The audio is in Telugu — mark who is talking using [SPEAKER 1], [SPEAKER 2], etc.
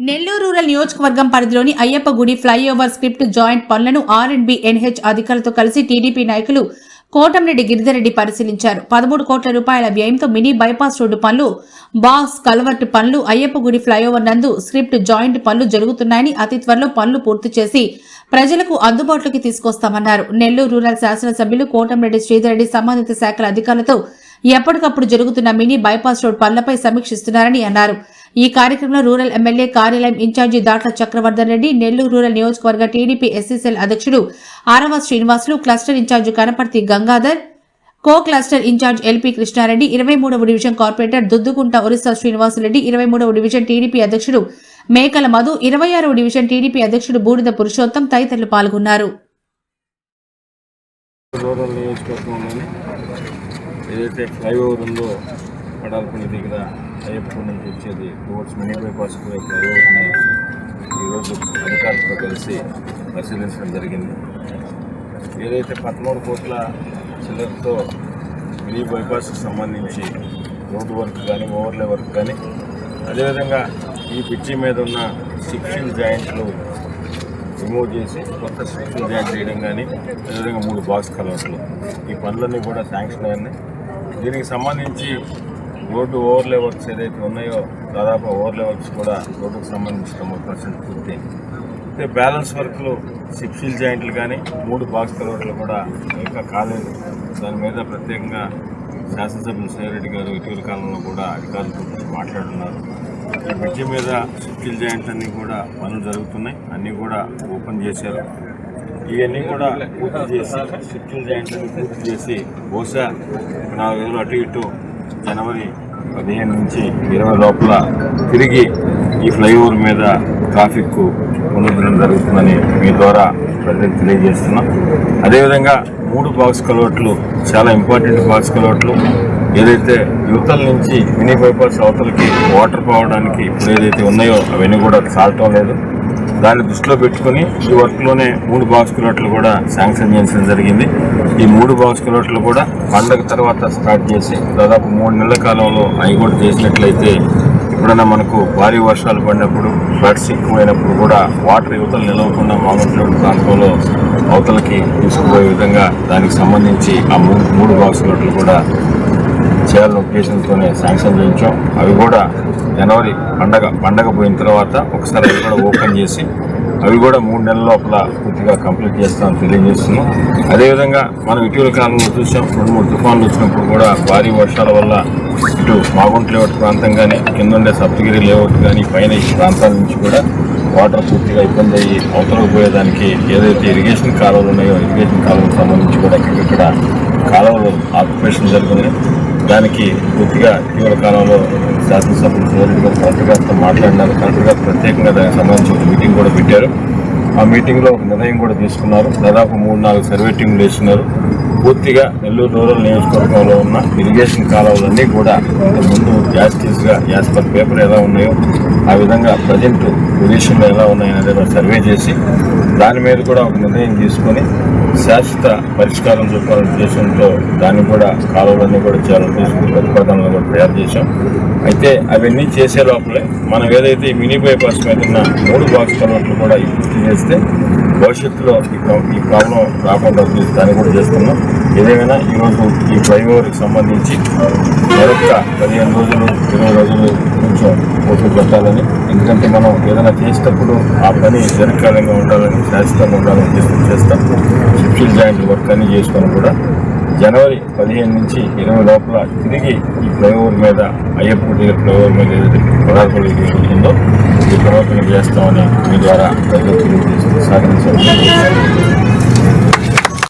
[SPEAKER 1] నెల్లూరు రూరల్ నియోజకవర్గం పరిధిలోని అయ్యప్ప గుడి ఫ్లైఓవర్ స్క్రిప్ట్ జాయింట్ పనులను ఆర్ అండ్ బి ఎన్హెచ్ అధికారులతో కలిసి టీడీపీ నాయకులు కోటంరెడ్డి గిరిధరెడ్డి పరిశీలించారు. పదమూడు కోట్ల రూపాయల వ్యయంతో మినీ బైపాస్ రోడ్డు పనులు బాక్స్ కల్వర్ట్ పనులు అయ్యప్ప గుడి ఫ్లైఓవర్ నందు స్క్రిప్ట్ జాయింట్ పనులు జరుగుతున్నాయని అతి త్వరలో పనులు పూర్తి చేసి ప్రజలకు అందుబాటులోకి తీసుకొస్తామన్నారు. నెల్లూరు రూరల్ శాసనసభ్యులు కోటంరెడ్డి శ్రీధరెడ్డి సంబంధిత శాఖల అధికారులతో ఎప్పటికప్పుడు జరుగుతున్న మినీ బైపాస్ రోడ్ పనులపై సమీక్షిస్తున్నారని అన్నారు. ఈ కార్యక్రమంలో రూరల్ ఎమ్మెల్యే కార్యాలయం ఇన్ఛార్జి దాట్ల చక్రవర్ధన్ రెడ్డి నెల్లూరు రూరల్ నియోజకవర్గ టీడీపీ ఎస్సీసీఎల్ అధ్యక్షుడు Arava Srinivasulu cluster incharge Kanaparthi Gangadhar co cluster incharge LP Krishnareddy ఇరవై మూడవ డివిజన్ కార్పొరేటర్ దుద్దుకుంట ఒరిస్సా శ్రీనివాసరెడ్డి ఇరవై మూడవ డివిజన్ టీడీపీ అధ్యక్షుడు మేకల మధు ఇరవై ఆరవ డివిజన్ టీడీపీ అధ్యక్షుడు బూడిద పురుషోత్తం తదితరులు పాల్గొన్నారు.
[SPEAKER 2] ఏదైతే ఫ్లైఓవర్ ఉందో పడాలపల్లి దగ్గర అయ్యప్పకుండా నుంచి వచ్చేది టువర్డ్స్ మినీ బైపాస్ ఫ్లైఓవర్ని ఈరోజు అధికారులతో కలిసి పరిశీలించడం జరిగింది. ఏదైతే పదమూడు కోట్ల చిల్లరతో మినీ బైపాస్కి సంబంధించి రోడ్డు వర్క్ కానీ ఓవర్లే వర్క్ కానీ అదేవిధంగా ఈ పిచ్చి మీద ఉన్న సిక్షన్ జాయింట్లు రిమూవ్ చేసి కొత్త స్ట్రక్చర్ జాయిన్ చేయడం కానీ అదేవిధంగా మూడు బాక్స్ కలర్స్లు ఈ పనులన్నీ కూడా శాంక్షన్ అయినాయి దీనికి సంబంధించి రోడ్డు ఓవర్లే వర్క్స్ ఏదైతే ఉన్నాయో దాదాపు ఓవర్లే వర్క్స్ కూడా రోడ్డుకు సంబంధించి తొంభై పర్సెంట్ పూర్తి. అయితే బ్యాలెన్స్ వర్క్లు సిప్సిల్ జాయింట్లు కానీ మూడు బాక్స్ కలర్లు కూడా ఇంకా కాలేదు. దాని మీద ప్రత్యేకంగా శాసనసభ్యులు సైరెడ్డి గారు ఇటీవల కాలంలో కూడా అధికారులతో మాట్లాడుతున్నారు. ఈ బ్రిడ్జి మీద సిప్సిల్ జాయింట్స్ అన్నీ కూడా పనులు జరుగుతున్నాయి. అన్నీ కూడా ఓపెన్ చేశారు. ఇవన్నీ కూడా పూర్తి చేసి సిప్సిల్ జాయింట్స్ పూర్తి చేసి బహుశా నాలుగు రోజులు అటు ఇటు జనవరి పదిహేను నుంచి ఇరవై లోపల తిరిగి ఈ ఫ్లైఓవర్ మీద ట్రాఫిక్ పునరుద్ధరణ జరుగుతుందని మీ ద్వారా ప్రజలకు తెలియజేస్తున్నాం. అదేవిధంగా మూడు బాక్స్ కలవట్లు చాలా ఇంపార్టెంట్ బాక్స్ కలవట్లు. ఏదైతే యువతల నుంచి మినీ బైపాస్ అవతలకి వాటర్ పోవడానికి ఇప్పుడు ఏదైతే ఉన్నాయో అవన్నీ కూడా చాలటం లేదు దాన్ని దృష్టిలో పెట్టుకుని ఈ వర్క్లోనే మూడు బాక్స్ కిలోట్లు కూడా శాంక్షన్ చేయించడం జరిగింది. ఈ మూడు బాక్స్ కిలోట్లు కూడా పండగ తర్వాత స్టార్ట్ చేసి దాదాపు మూడు నెలల కాలంలో అవి కూడా చేసినట్లయితే ఎప్పుడైనా మనకు భారీ వర్షాలు పడినప్పుడు ఫ్లడ్స్ ఎక్కువైనప్పుడు కూడా వాటర్ యువతలు నిలవకుండా మామూలు ప్రాంతంలో అవతలకి తీసుకుపోయే విధంగా దానికి సంబంధించి ఆ మూడు మూడు బాక్స్ కిలోట్లు కూడా చేయాలని ఉద్దేశంతోనే శాంక్షన్ చేయించాం. అవి కూడా జనవరి పండగ పండగ పోయిన తర్వాత ఒకసారి అవి కూడా ఓపెన్ చేసి అవి కూడా మూడు నెలల లోపల పూర్తిగా కంప్లీట్ చేస్తామని తెలియజేస్తున్నాం. అదేవిధంగా మనం ఇటీవల కాలంలో చూసాం రెండు మూడు తుఫాన్లు వచ్చినప్పుడు కూడా భారీ వర్షాల వల్ల ఇటు మాగుంట లేఅవుట్ ప్రాంతం కానీ కింద ఉండే సప్తగిరి లేఅవుట్ కానీ పైన ఈ ప్రాంతాల నుంచి కూడా వాటర్ పూర్తిగా ఇబ్బంది అయ్యి అవతలకు పోయేదానికి ఏదైతే ఇరిగేషన్ కాలువలు ఉన్నాయో ఇరిగేషన్ కాలువలకు సంబంధించి కూడా ఇక్కడ కాలువలు ఆక్యుపేషన్ జరుగుతున్నాయి. దానికి పూర్తిగా ఇటీవల కాలంలో శాసనసభ్యులు జోరెడ్డి గారు కలెక్టర్ గారితో మాట్లాడినారు. కలెక్టర్ గారు ప్రత్యేకంగా దానికి సంబంధించి ఒక మీటింగ్ కూడా పెట్టారు. ఆ మీటింగ్లో ఒక నిర్ణయం కూడా తీసుకున్నారు. దాదాపు మూడు నాలుగు సర్వే టీంలు వేస్తున్నారు. పూర్తిగా నెల్లూరు రూరల్ నియోజకవర్గంలో ఉన్న ఇరిగేషన్ కాలువలన్నీ కూడా ముందు కేసుగా యాజ్ పర్ పేపర్ ఎలా ఉన్నాయో ఆ విధంగా ప్రజెంట్ పొజిషన్లో ఎలా ఉన్నాయనేది కూడా సర్వే చేసి దాని మీద కూడా ఒక నిర్ణయం తీసుకొని శాశ్వత పరిష్కారం చూపాలనే ఉద్దేశంతో దాన్ని కూడా కాలువలన్నీ కూడా చేయాలని తీసుకుని ప్రతిపాదనలు కూడా తయారు చేశాం. అయితే అవన్నీ చేసే లోపలే మనం ఏదైతే మినీ బైపాస్ మీద ఉన్న మూడు బాక్స్ కలవట్లు కూడా పూర్తి చేస్తే భవిష్యత్తులో ఈ ఈ ప్రాబ్లం రాకుండా దాన్ని కూడా చేస్తున్నాం. ఏదేమైనా ఈరోజు ఈ ఫ్లైఓవర్కి సంబంధించి మరొక పదిహేను రోజులు ఇరవై రోజులు కొంచెం ఓపిక పెట్టాలని ఎందుకంటే మనం ఏదైనా చేసేటప్పుడు ఆ పని దీర్ఘకాలంగా ఉండాలని శాశ్వతంగా ఉండాలని ఉద్దేశం చేస్తాం. షిఫ్ట్ జాయింట్ వర్క్ అన్ని చేసుకొని కూడా జనవరి పదిహేను నుంచి ఇరవై లోపల తిరిగి ఈ ఫ్లైఓవర్ మీద అయ్యప్ప ఫ్లైఓవర్ మీద ఏదైతే పదార్థాలు ఉందో ఈ ప్రవర్తన చేస్తామని మీ ద్వారా ప్రజలకు తెలియజేస్తూ